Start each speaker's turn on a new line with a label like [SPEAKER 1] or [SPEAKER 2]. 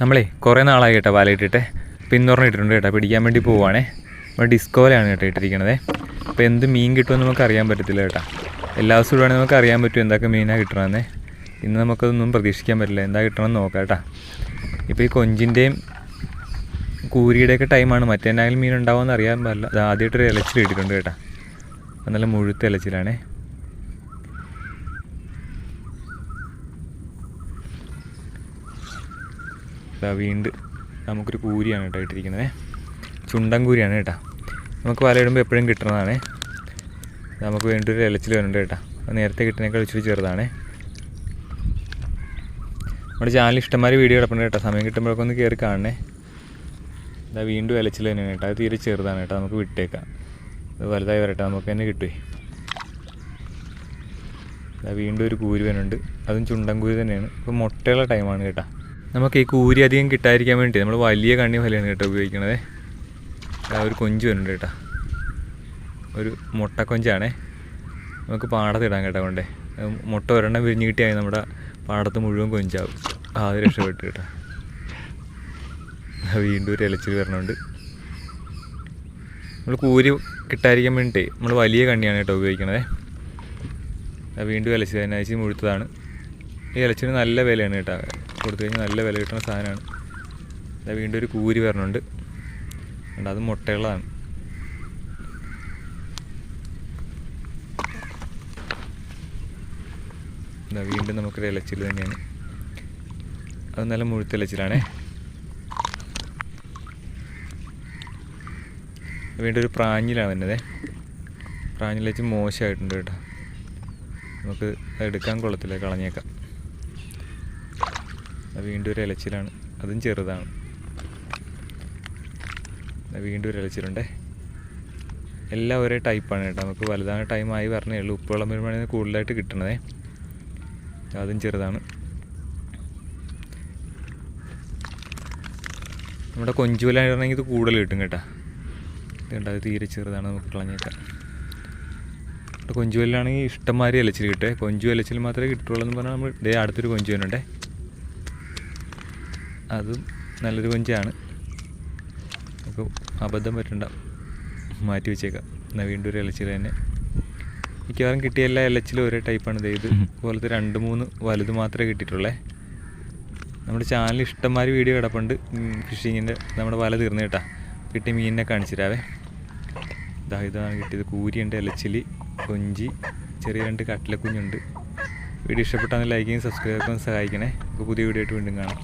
[SPEAKER 1] നമ്മളേ കുറേ നാളായി കേട്ടോ വലയിട്ടിട്ട് പിന്തുറന്ന് ഇട്ടിട്ടുണ്ട് കേട്ടോ. പിടിക്കാൻ വേണ്ടി പോവുകയാണേ നമ്മൾ ഡിസ്കോലാണ് കേട്ടോ ഇട്ടിരിക്കണത്. അപ്പോൾ എന്ത് മീൻ കിട്ടുമെന്ന് നമുക്ക് അറിയാൻ പറ്റത്തില്ല കേട്ടോ. എല്ലാ ദിവസവും ഇടുവാണെങ്കിൽ നമുക്ക് അറിയാൻ പറ്റും എന്തൊക്കെ മീനാണ് കിട്ടണമെന്നേ ഇന്ന് നമുക്കതൊന്നും പ്രതീക്ഷിക്കാൻ പറ്റില്ല. എന്താ കിട്ടണമെന്ന് നോക്കാം കേട്ടോ. ഇപ്പോൾ ഈ കൊഞ്ചിന്റെയും കൂരിയുടെയൊക്കെ ടൈമാണ്. മറ്റേനായാലും മീൻ ഉണ്ടാവുമെന്ന് അറിയാൻ പറ്റില്ല. അത് ആദ്യമായിട്ടൊരു ഇലച്ചിൽ ഇട്ടിട്ടുണ്ട് കേട്ടോ. നല്ല മുഴുത്ത ഇലച്ചിലാണേ ഇതാ വീണ്ടും. നമുക്കൊരു കൂരിയാണ് കേട്ടോ ഇട്ടിരിക്കുന്നത്. ചുണ്ടൻ കൂരിയാണ് കേട്ടോ. നമുക്ക് വലയിടുമ്പോൾ എപ്പോഴും കിട്ടുന്നതാണ്. നമുക്ക് വേണ്ടി ഒരു ഇലച്ചിൽ വരുന്നുണ്ട് കേട്ടോ. നേരത്തെ കിട്ടുന്നതിനേക്കാൾ ഇച്ചിരി ചെറുതാണ്. നമ്മുടെ ചാനൽ ഇഷ്ടംമാതിരി വീഡിയോ കിടപ്പുണ്ട് കേട്ടോ. സമയം കിട്ടുമ്പോഴൊക്കെ ഒന്ന് കയറി കാണണേ. ഇതാ വീണ്ടും ഇലച്ചിൽ തന്നെയാണ് കേട്ടോ. അത് തീരെ ചെറുതാണ് കേട്ടോ. നമുക്ക് വിട്ടേക്കാം. അത് വലുതായി വരട്ടെ. നമുക്ക് തന്നെ കിട്ടുമേ ഇതാ വീണ്ടും ഒരു കൂരി വരുന്നുണ്ട്. അതും ചുണ്ടൻ കൂരി തന്നെയാണ്. ഇപ്പോൾ മുട്ടയുള്ള ടൈമാണ് കേട്ടോ. നമുക്ക് ഈ കൂരി അധികം കിട്ടാതിരിക്കാൻ വേണ്ടി നമ്മൾ വലിയ കണ്ണി വലയാണ് കേട്ടോ ഉപയോഗിക്കണത്. ഒരു കൊഞ്ച് വരുന്നുണ്ട് കേട്ടോ. ഒരു മുട്ടക്കൊഞ്ചാണേ. നമുക്ക് പാടത്തിടാൻ കേട്ടോ കൊണ്ടേ. മുട്ട ഒരെണ്ണം വിരിഞ്ഞ് കിട്ടിയാൽ നമ്മുടെ പാടത്ത് മുഴുവൻ കൊഞ്ചാവും. അത് രക്ഷപ്പെട്ടു കേട്ടോ. വീണ്ടും ഒരു ഇലച്ചിൽ വരണുണ്ട്. നമ്മൾ കൂരി കിട്ടാതിരിക്കാൻ വേണ്ടിയിട്ട് നമ്മൾ വലിയ കണ്ണിയാണ് കേട്ടോ ഉപയോഗിക്കണത്. വീണ്ടും ഇലച്ചിൽ അതിനയച്ച് മുഴുത്തതാണ്. ഈ ഇലച്ചിന് നല്ല വിലയാണ് കേട്ടോ. കൊടുത്തു കഴിഞ്ഞാൽ നല്ല വില കിട്ടുന്ന സാധനമാണ്. അതായത് വീണ്ടും ഒരു കൂരി വരണുണ്ട്. അത് മുട്ടയുള്ളതാണ്. എന്താ വീണ്ടും നമുക്കൊരു ഇലച്ചിൽ തന്നെയാണ്. അത് നല്ല മുഴുത്ത ഇലച്ചിലാണേ. വീണ്ടും ഒരു പ്രാഞ്ഞിലാണ് വന്നത്. പ്രാഞ്ഞിൽ വെച്ച് മോശമായിട്ടുണ്ട് കേട്ടോ. നമുക്ക് എടുക്കാൻ കൊള്ളത്തില്ല കളഞ്ഞേക്കാം. വീണ്ടും ഒരു ഇലച്ചിലാണ്. അതും ചെറുതാണ്. വീണ്ടും ഒരു ഇലച്ചിലുണ്ടേ. എല്ലാം ഒരേ ടൈപ്പാണ് കേട്ടോ. നമുക്ക് വലുതാണ് ടൈമായി പറഞ്ഞേ ഉള്ളൂ. ഉപ്പുവെള്ളം വരുമ്പോഴാണ് കൂടുതലായിട്ട് കിട്ടണതേ. അതും ചെറുതാണ്. നമ്മുടെ കൊഞ്ചുവലാണെങ്കിൽ ഇത് കൂടുതൽ കിട്ടും കേട്ടോ. ഇതുണ്ട് അത് തീരെ ചെറുതാണ് നമുക്ക് കളഞ്ഞേക്കാം. കൊഞ്ചുവലിലാണെങ്കിൽ ഇഷ്ടംമാതിരി ഇലച്ചിൽ കിട്ടേ കൊഞ്ചു ഇലച്ചിൽ മാത്രമേ കിട്ടുള്ളൂ എന്ന് പറഞ്ഞാൽ നമ്മൾ ഡേ അടുത്തൊരു കൊഞ്ചു വരുന്നുണ്ടേ. അതും നല്ലൊരു കൊഞ്ചാണ്. നമുക്ക് അബദ്ധം പറ്റണ്ട. മാറ്റി വെച്ചേക്കാം. എന്നാൽ വീണ്ടും ഒരു ഇലച്ചിൽ തന്നെ. മിക്കവാറും കിട്ടിയ എല്ലാ ഇലച്ചിലും ഒരേ ടൈപ്പാണ് ഇത് ഇത് പോലത്തെ രണ്ട് മൂന്ന് വലുത് മാത്രമേ കിട്ടിയിട്ടുള്ളേ. നമ്മുടെ ചാനൽ ഇഷ്ടംമാതിരി വീഡിയോ കിടപ്പുണ്ട്. ഫിഷിങ്ങിന്റെ നമ്മുടെ വല തീർന്നു കേട്ടാ. കിട്ടിയ മീനിനെ കാണിച്ചിരാവേ ഇതാ ഇതാണ് കിട്ടിയത്. കൂരിയുണ്ട് ഇലച്ചിലി കൊഞ്ചി ചെറിയ രണ്ട് കട്ടിലക്കുഞ്ഞുണ്ട്. വീഡിയോ ഇഷ്ടപ്പെട്ടാൽ ലൈക്ക് ചെയ്യും സബ്സ്ക്രൈബ് ആക്കാൻ സഹായിക്കണേ. നമുക്ക് പുതിയ വീഡിയോ ആയിട്ട് വീണ്ടും കാണാം.